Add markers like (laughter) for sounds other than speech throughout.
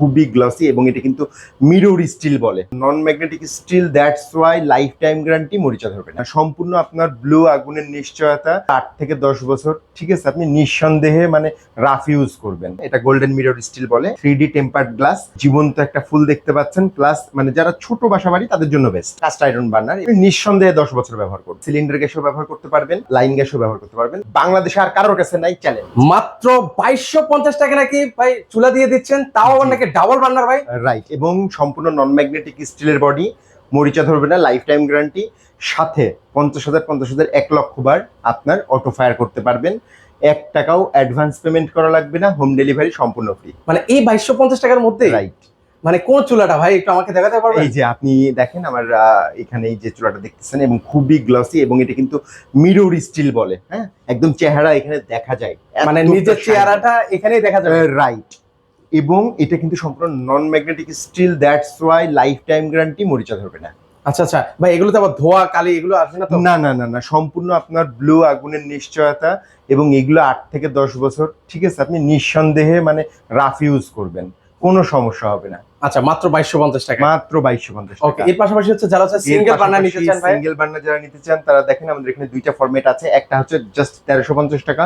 খুবই গ্লসি এবং এটা কিন্তু মিরর স্টিল বলে। Non magnetic steel that's why lifetime guarantee মরিচা ধরবে না। সম্পূর্ণ আপনার ব্লু আগুনের নিশ্চয়তা আট থেকে দশ বছর। ঠিক আছে, আপনি নিঃসন্দেহে মানে রাফ ইউজ করবেন। এটা গোল্ডেন মিরর স্টিল বলে থ্রি ডি টেম্পার্ড গ্লাস জীবন্ত একটা ফুল দেখতে পাচ্ছেন। প্লাস মানে যারা ছোট বাসা বাড়ি তাদের জন্য বেস্ট কাস্ট আয়রন বার্নার নিঃসন্দেহে দশ বছর ব্যবহার করবেন। সিলিন্ডার গ্যাসও ব্যবহার করতে পারবেন লাইন গ্যাসও ব্যবহার করতে পারবেন। বাংলাদেশে আর কারোর কাছে নাই চ্যালেঞ্জ মাত্র বাইশশো পঞ্চাশ টাকা নাকি ভাই চুলা দিয়ে দিচ্ছেন, তাও নাকি ডাবল বার্নার ভাই? রাইট এবং সম্পূর্ণ নন ম্যাগনেটিক স্টিলের বডি মরিচা ধরবে না লাইফ টাইম গ্যারান্টি সাথে পঞ্চাশ হাজার পঞ্চাশ হাজার এক লক্ষ বার আপনার অটো ফায়ার করতে পারবেন। এক টাকাও অ্যাডভান্স পেমেন্ট করা লাগবে না হোম ডেলিভারি সম্পূর্ণ ফ্রি মানে এই বাইশশো পঞ্চাশ টাকার মধ্যে? রাইট মানে কোন চুলাটা ভাই একটু আমাকে দেখাতে পারবেন? এই যে আপনি দেখেন আমার এখানে এই যে চুলাটা দেখতেছেন এবং খুবই গ্লসি এবং এটা কিন্তু মিরর স্টিল বলে হ্যাঁ? একদম চেহারা এখানে দেখা যায়। মানে নিজের চেহারাটা এখানেই দেখা যাবে। রাইট এবং এটা কিন্তু সম্পূর্ণ non magnetic steel that's why lifetime guarantee মরিচা ধরবে না। আচ্ছা আচ্ছা। ভাই এগুলোতে আবার ধোয়া কালি এগুলো আসবে না না না না না। সম্পূর্ণ আপনার ব্লু আগুনের নিশ্চয়তা এবং এগুলো আট থেকে দশ বছর ঠিক আছে? আপনি নিঃসন্দেহে মানে রাফ ইউজ করবেন। কোনো সমস্যা হবে না। আচ্ছা মাত্র বাইশশো পঞ্চাশ টাকা। মাত্র বাইশশো পঞ্চাশ ওকে এর পাশাপাশি হচ্ছে যারা সিঙ্গেল বার্নার নিতে চান সিঙ্গেল বার্নার যারা নিতে চান তারা দেখেন আমাদের এখানে দুইটা ফরম্যাট আছে। একটা হচ্ছে জাস্ট তেরোশো পঞ্চাশ টাকা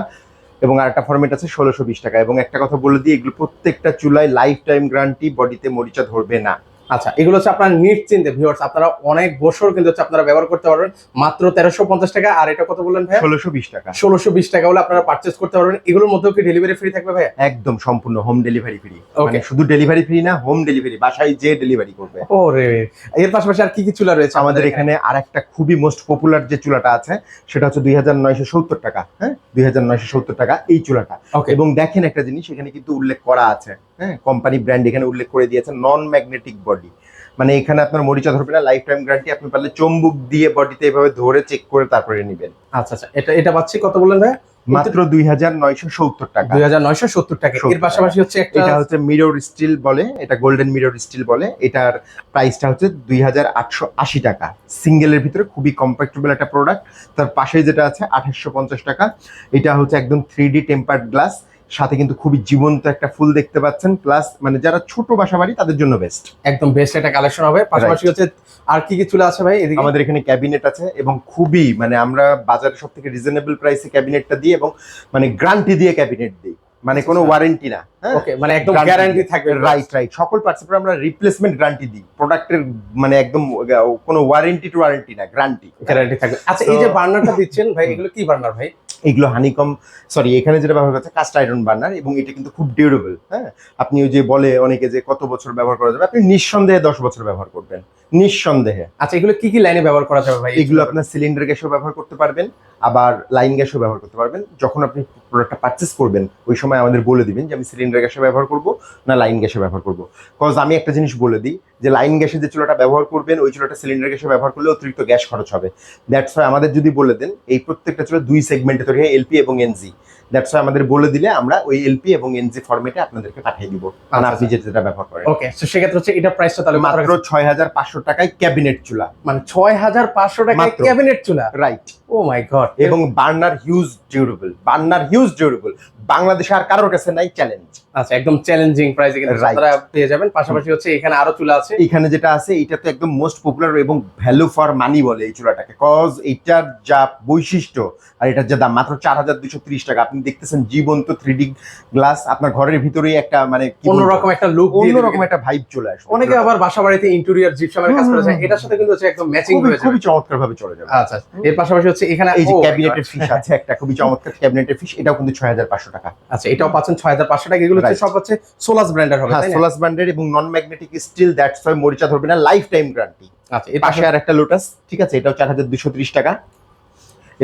এবং আরেকটা ফরম্যাট আছে ষোলোশো বিশ টাকা। এবং একটা কথা বলে দিই, এগুলো প্রত্যেকটা চুলায় লাইফ টাইম গ্যারান্টি বডিতে মরিচা ধরবে না। আচ্ছা এগুলো হচ্ছে আপনার নিশ্চিন্তে ভিউয়ার্স আপনারা অনেক বছর কিন্তু হচ্ছে আপনারা ব্যবহার করতে পারবেন। মাত্র তেরোশো পঞ্চাশ টাকা আর এটা কত বললেন ভাই ষোলোশো বিশ টাকা। ষোলোশো বিশ টাকা হলে আপনারা পার্চেস করতে পারবেন। এগুলোর মধ্যেও কি ডেলিভারি ফ্রি থাকবে ভাই একদম সম্পূর্ণ হোম ডেলিভারি ফ্রি. মানে শুধু ডেলিভারি ফ্রি না হোম ডেলিভারি বাসায় যে ডেলিভারি করবে। ও রে এর পাশাপাশি আর কি কি চুলা রয়েছে আমাদের এখানে আর একটা খুবই মোস্ট পপুলার যে চুলাটা আছে সেটা হচ্ছে দুই হাজার নয়শো সত্তর টাকা হ্যাঁ? দুই হাজার নয়শো সত্তর টাকা এই চুলাটা। ওকে এবং দেখেন একটা জিনিস এখানে কিন্তু উল্লেখ করা আছে হ্যাঁ? কোম্পানি ব্র্যান্ড এখানে উল্লেখ করে দিয়েছে নন ম্যাগনেটিক বডি মানে এখানে আপনার মরিচা ধরবে না লাইফ টাইম গ্যারান্টি আপনি পারলে চম্বুক দিয়ে বডিতে এভাবে ধরে চেক করে তারপরে নেবেন। আচ্ছা আচ্ছা এটা এটা পাচ্ছি কত বললেন ভাই মাত্র দুই হাজার নয়শো সত্তর টাকা। দুই হাজার নয়শো সত্তর টাকা। এর পাশাপাশি হচ্ছে একটা এটা হচ্ছে মিরর স্টিল বলে এটা গোল্ডেন মিরর স্টিল বলে। এটার প্রাইসটা হচ্ছে দুই হাজার আটশো আশি টাকা। সিঙ্গেলের ভিতরে খুবই কম্প্যাক্টেবল একটা প্রোডাক্ট তার পাশে যেটা আছে আঠাশশো পঞ্চাশ টাকা। এটা হচ্ছে একদম থ্রি ডি টেম্পার্ড গ্লাস সাথে কিন্তু খুবই জীবন্ত একটা ফুল দেখতে পাচ্ছেন। প্লাস মানে যারা ছোট বাসা বাড়ি তাদের জন্য বেস্ট একদম বেস্ট একটা কালেকশন হবে। পাশাপাশি হচ্ছে আর কি কি চুলা আছে ভাই এদিকে? আমাদের এখানে ক্যাবিনেট আছে এবং খুবই মানে আমরা বাজারে সব থেকে রিজনেবল প্রাইসে ক্যাবিনেটটা দিই এবং মানে গ্রান্টি দিয়ে ক্যাবিনেট দিই। মানে কোনো আচ্ছা। ওয়ারেন্টি না। হ্যাঁ ওকে মানে একদম গ্যারান্টি থাকবে রাইট রাইট সকল পার্টসের আমরা রিপ্লেসমেন্ট গ্যারান্টি দিই। প্রোডাক্টের মানে একদম কোনো ওয়ারেন্টি টু ওয়ারেন্টি না গ্যারান্টি গ্যারান্টি থাকবে। আচ্ছা এই যে বার্নারটা দিচ্ছেন ভাই (laughs) এগুলো কি বার্নার ভাই? এগুলো হানিকম সরি এখানে যেটা ব্যবহার করছে কাস্ট আয়রন বার্নার এবং এটা কিন্তু খুব ডিউরেবল হ্যাঁ। আপনি ওই যে বলে অনেকে যে কত বছর ব্যবহার করা যাবে আপনি নিঃসন্দেহে দশ বছর ব্যবহার করবেন। নিঃসন্দেহে। আচ্ছা এগুলো কি কি লাইনে ব্যবহার করা যাবে ভাই? এগুলো আপনার সিলিন্ডার গ্যাসও ব্যবহার করতে পারবেন আবার লাইন গ্যাসও ব্যবহার করতে পারবেন। যখন আপনি প্রোডাক্টটা পারচেস করবেন ওই সময় আমাদের বলে দিবেন যে আমি সিলিন্ডার গ্যাসে ব্যবহার করব না লাইন গ্যাসে ব্যবহার করব? কজ আমি একটা জিনিস বলে দিই যে লাইন গ্যাসে যে চুলাটা ব্যবহার করবেন, ওই চুলাটা সিলিন্ডার গ্যাসে ব্যবহার করলে অতিরিক্ত গ্যাস খরচ হবে। দ্যাটস ওয়াই আমাদের যদি বলে দেন, এই প্রত্যেকটা চুলা দুই সেগমেন্টে তৈরি হয় এলপি এবং এনজি দ্যাটস ওয়াই আমাদের বলে দিলে আমরা ওই এলপি এবং এনজি ফরম্যাটে আপনাদেরকে পাঠিয়ে দিব। কারণ আপনি যেটা ব্যবহার করেন। ওকে তো সেক্ষেত্রে হচ্ছে এটা প্রাইসটা তাহলে মাত্র মাত্র ছয় হাজার পাঁচশো টাকায় ক্যাবিনেট চুলা। মানে ছয় হাজার পাঁচশো টাকা মাত্র। ক্যাবিনেট চুলা? রাইট ও মাই গড এবং burner huge durable burner huge durable বাংলাদেশে আর কারোর কাছে নাই চ্যালেঞ্জ আচ্ছা একদম চ্যালেঞ্জিং প্রাইসে কিন্তু আপনারা পেয়ে যাবেন। পাশাপাশি হচ্ছে এখানে আরও চুলা আছে। এখানে যেটা আছে এটা তো একদম মোস্ট পপুলার এবং ভ্যালু ফর মানি বলে এই চুলাটাকে। কজ এটার যা বৈশিষ্ট্য আর এটার যা দাম মাত্র চার হাজার দুশো ত্রিশ টাকা। আপনি দেখতেছেন জীবন্ত থ্রি ডি গ্লাস আপনার ঘরের ভিতরেই একটা মানে অন্যরকম একটা লুক অন্যরকম একটা ভাইব চলে আসবে। অনেকে আবার বাসা বাড়িতে ইন্টেরিয়র জিপসামের কাজ করে যায় এটার সাথে কিন্তু হচ্ছে একদম ম্যাচিং হয়ে যাবে। খুবই চমৎকার ভাবে চলে যাবে। আচ্ছা এর পাশাপাশি হচ্ছে এখানে এই যে ক্যাবিনেটের God. ফিস আছে একটা খুবই চমৎকার ক্যাবিনেটের ফিস এটাও কিন্তু ছয় হাজার পাঁচশো টাকা। আচ্ছা এটাও পাচ্ছেন ছয় হাজার পাঁচশো টাকা। এগুলো হচ্ছে সব হচ্ছে সোলাস ব্র্যান্ডের হবে হ্যাঁ তাই না? সোলাস ব্যান্ডের এবং non magnetic steel that's why মরিচা ধরবে না লাইফ টাইম গ্যারান্টি আচ্ছা এর পাশে আর একটা লোটাস ঠিক আছে? এটাও চার হাজার দুশো ত্রিশ টাকা।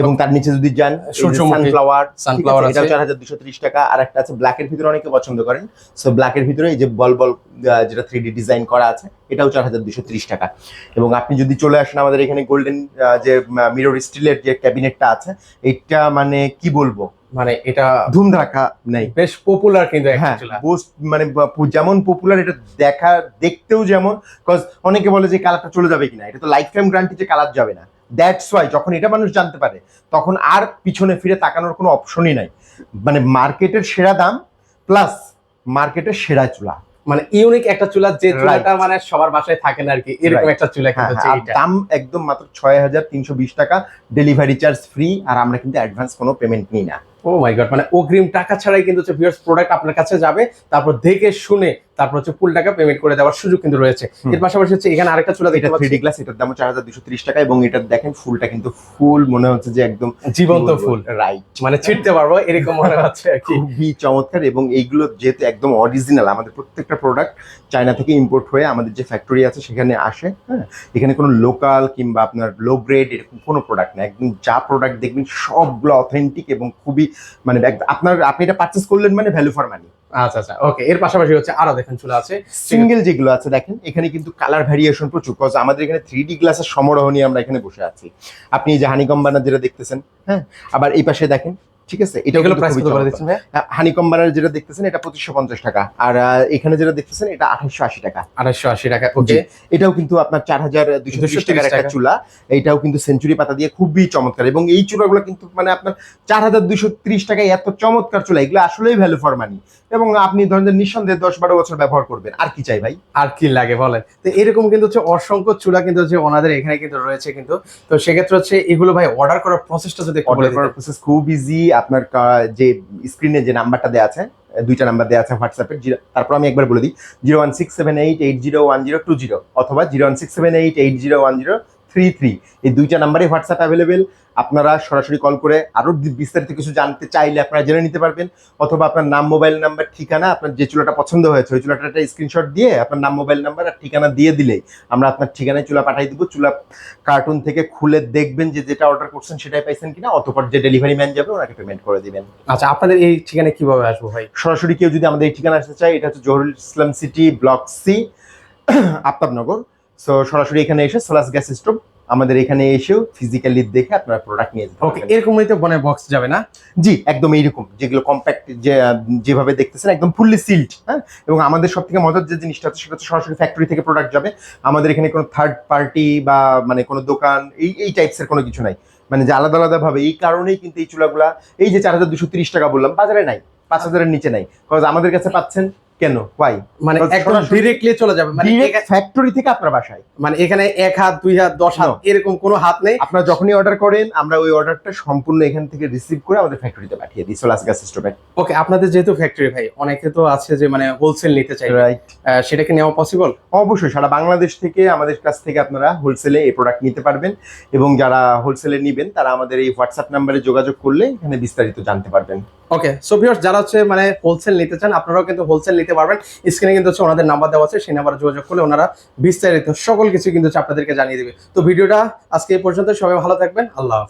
এবং তার নিচে যদি যান সানফ্লাওয়ার sunflower আছে। চার হাজার দুশো ত্রিশ টাকা। আর একটা আছে ব্ল্যাকের ভিতরে অনেকে পছন্দ করেন। সো ব্ল্যাকের ভিতরে এই যে বল বল যেটা থ্রি ডি ডিজাইন করা আছে এটাও চার হাজার দুশো ত্রিশ টাকা। এবং আপনি যদি চলে আসেন আমাদের এখানে গোল্ডেন যে মিরর স্টিলের যে ক্যাবিনেটটা আছে এটা মানে কি বলব? মানে এটা ধুমধারাকা নাই। বেশ পপুলার কিন্তু হ্যাঁ মানে যেমন পপুলার এটা দেখা দেখতেও যেমন কজ অনেকে বলে যে কালারটা চলে যাবে কিনা। এটা তো লাইফ টাইম গ্যারান্টি যে কালার যাবে না। দ্যাটস ওয়াই যখন এটা মানুষ জানতে পারে তখন আর পিছনে ফিরে তাকানোর কোনো অপশনই নাই। মানে মার্কেটের সেরা দাম প্লাস মার্কেটের সেরা চুলা। মানে ইউনিক একটা চুলা যে চুলাটা মানে সবার বাসায় থাকে না আর কি এরকম একটা চুলা হ্যাঁ কিন্তু হ্যাঁ, দাম একদম মাত্র ছয় হাজার তিনশো বিশ টাকা ডেলিভারি চার্জ ফ্রি আর আমরা কিন্তু অ্যাডভান্স কোনো পেমেন্ট নিই না। ও মাই গড মানে অগ্রিম টাকা ছাড়াই কিন্তু ভিউয়ার্স প্রোডাক্ট আপনার কাছে যাবে তারপর দেখে শুনে তারপর হচ্ছে ফুল টাকা পেমেন্ট করে দেওয়ার সুযোগ কিন্তু রয়েছে। এর পাশাপাশি হচ্ছে এখানে আরেকটা চুলা এটা দেখতে থ্রি গ্লাস এটার দাম চার হাজার দুশো ত্রিশ টাকা এবং এটার দেখেন ফুলটা কিন্তু ফুল মনে হচ্ছে যে একদম জীবন্ত ফুল রাইট মানে ছিটতে পারব এরকম মনে হচ্ছে খুবই চমৎকার এবং এইগুলো যেহেতু একদম অরিজিনাল আমাদের প্রত্যেকটা প্রোডাক্ট চায়না থেকে ইম্পোর্ট হয়ে আমাদের যে ফ্যাক্টরি আছে সেখানে আসে হ্যাঁ। এখানে কোনো লোকাল কিংবা আপনার লো গ্রেড এরকম কোনো প্রোডাক্ট না। একদম যা প্রোডাক্ট দেখবেন সবগুলো অথেন্টিক এবং খুবই মানে আপনার আপনি এটা পারচেস করলেন মানে ভ্যালু ফর মানি আচ্ছা আচ্ছা ওকে এর পাশাপাশি হচ্ছে আরও দেখেন চুলা আছে। সিঙ্গেল যেগুলো আছে, দেখেন, এখানে কিন্তু কালার ভ্যারিয়েশন প্রচুর কজ আমাদের এখানে থ্রি ডি গ্লাসের সমারোহ নিয়ে আমরা এখানে বসে আছি। আপনি এই যে হানিকম্বানা যেটা দেখতেছেন হ্যাঁ? আবার এই পাশে দেখেন ঠিক আছে? এটা এগুলো প্রাইস কত করে দিচ্ছেন ভাই হানিকম বানার যেটা দেখতেছেন এটা পঁচিশশো পঞ্চাশ টাকা। আর এখানে যেটা দেখতেছেন এটা আঠাশশো আশি টাকা। আঠাশশো আশি টাকা ওকে এটাও কিন্তু আপনার চার হাজার দুশো 230 টাকার একটা চুলা। এইটাও কিন্তু সেঞ্চুরি পাতা দিয়ে খুবই চমৎকার। এবং এই চুলাগুলো কিন্তু মানে আপনার চার হাজার দুশো ত্রিশ টাকায় এত চমৎকার চুলা। এগুলো আসলেই ভ্যালু ফর মানি এবং আপনি ধরেন যে নিঃসন্দেহে দশ বারো বছর ব্যবহার করবেন। আর কি চাই ভাই? আর কি লাগে বলেন। তো এরকম কিন্তু হচ্ছে অসংখ্য চুলা কিন্তু হচ্ছে ওনাদের এখানে কিন্তু রয়েছে কিন্তু। তো সেক্ষেত্রে হচ্ছে এগুলো ভাই অর্ডার করার প্রসেসটা যদি একটু বলে অর্ডার করার প্রসেস খুব ইজি আপনার যে স্ক্রিনে যে নাম্বারটা দেওয়া আছে দুইটা নাম্বার দেওয়া আছে হোয়াটসঅ্যাপের জিরো তারপর আমি একবার বলে দিই zero one six seven eight eight zero one zero two zero অথবা zero one six seven eight eight zero one zero three three এই দুইটা নাম্বারে হোয়াটসঅ্যাপ অ্যাভেলেবেল আপনারা সরাসরি কল করে আরও বিস্তারিত কিছু জানতে চাইলে আপনারা জেনে নিতে পারবেন। অথবা আপনার নাম মোবাইল নাম্বার ঠিকানা আপনার যে চুলাটা পছন্দ হয়েছে ওই চুলাটা একটা স্ক্রিনশট দিয়ে আপনার নাম মোবাইল নাম্বার আর ঠিকানা দিয়ে দিলেই আমরা আপনার ঠিকানায় চুলা পাঠিয়ে দেবো। চুলা কার্টুন থেকে খুলে দেখবেন যে যেটা অর্ডার করছেন সেটাই পাইছেন কিনা অতপর যে ডেলিভারি ম্যান যাবে ওনাকে পেমেন্ট করে দিবেন। আচ্ছা আপনাদের এই ঠিকানায় কীভাবে আসব ভাই? সরাসরি কেউ যদি আমাদের এই ঠিকানা আসতে চায় এটা হচ্ছে Zahurul Islam city block C Aftabnagar. So সরাসরি এখানে এসে সোলাস গ্যাস স্টোভ আমাদের এখানে এসেও ফিজিক্যালি দেখে আপনারা প্রোডাক্ট নিয়ে যেতে ওকে এরকম হইতে বনে বক্স যাবে না? জি একদম এইরকম। যেগুলো কম্প্যাক্ট যে যেভাবে দেখতেছেন একদম ফুললি সিল্ড হ্যাঁ? এবং আমাদের সব থেকে মজার যে জিনিসটা আছে সেটা হচ্ছে সরাসরি ফ্যাক্টরি থেকে প্রোডাক্ট যাবে। আমাদের এখানে কোনো থার্ড পার্টি বা মানে কোনো দোকান এই এই টাইপসের কোনো কিছু নাই। মানে যে আলাদা আলাদা ভাবে এই কারণেই কিন্তু এই চুলাগুলা এই যে চার হাজার দুশো তিরিশ টাকা বললাম বাজারে নাই পাঁচ হাজারের নিচে নাই। কজ আমাদের কাছে পাচ্ছেন কেন? ওয়াই মানে একদম ডিরেক্টলি চলে যাবে মানে ফ্যাক্টরি থেকে আপনার বাসায়। মানে এখানে এক হাত দুই হাত দশ হাত এরকম কোনো হাত নেই। আপনারা যখনই অর্ডার করেন আমরা ওই অর্ডারটা সম্পূর্ণ এখান থেকে রিসিভ করে আমাদের ফ্যাক্টরিতে পাঠিয়ে দিই সোলাস গ্যাস স্টোভে ওকে আপনাদের যেহেতু ফ্যাক্টরি ভাই অনেকে তো আছে যে মানে হোলসেল নিতে চাই রাইট সেটা কি নেওয়া পসিবল অবশ্যই সারা বাংলাদেশ থেকে আমাদের কাছ থেকে আপনারা হোলসেলে এই প্রোডাক্ট নিতে পারবেন। এবং যারা হোলসেলে নেবেন তারা আমাদের এই হোয়াটসঅ্যাপ নাম্বারে যোগাযোগ করলে এখানে বিস্তারিত জানতে পারবেন। ওকে সো ভিউয়ার্স যারা হচ্ছে মানে হোলসেল নিতে চান, আপনারাও কিন্তু হোলসেল নিতে পারবেন। স্ক্রিনে কিন্তু হচ্ছে ওনাদের নাম্বার দেওয়া আছে, সেই নাম্বারে যোগাযোগ করলে ওনারা বিস্তারিত সকল কিছু কিন্তু আপনাদেরকে জানিয়ে দেবে। তো ভিডিওটা আজকে এই পর্যন্ত সবাই ভালো থাকবেন, আল্লাহ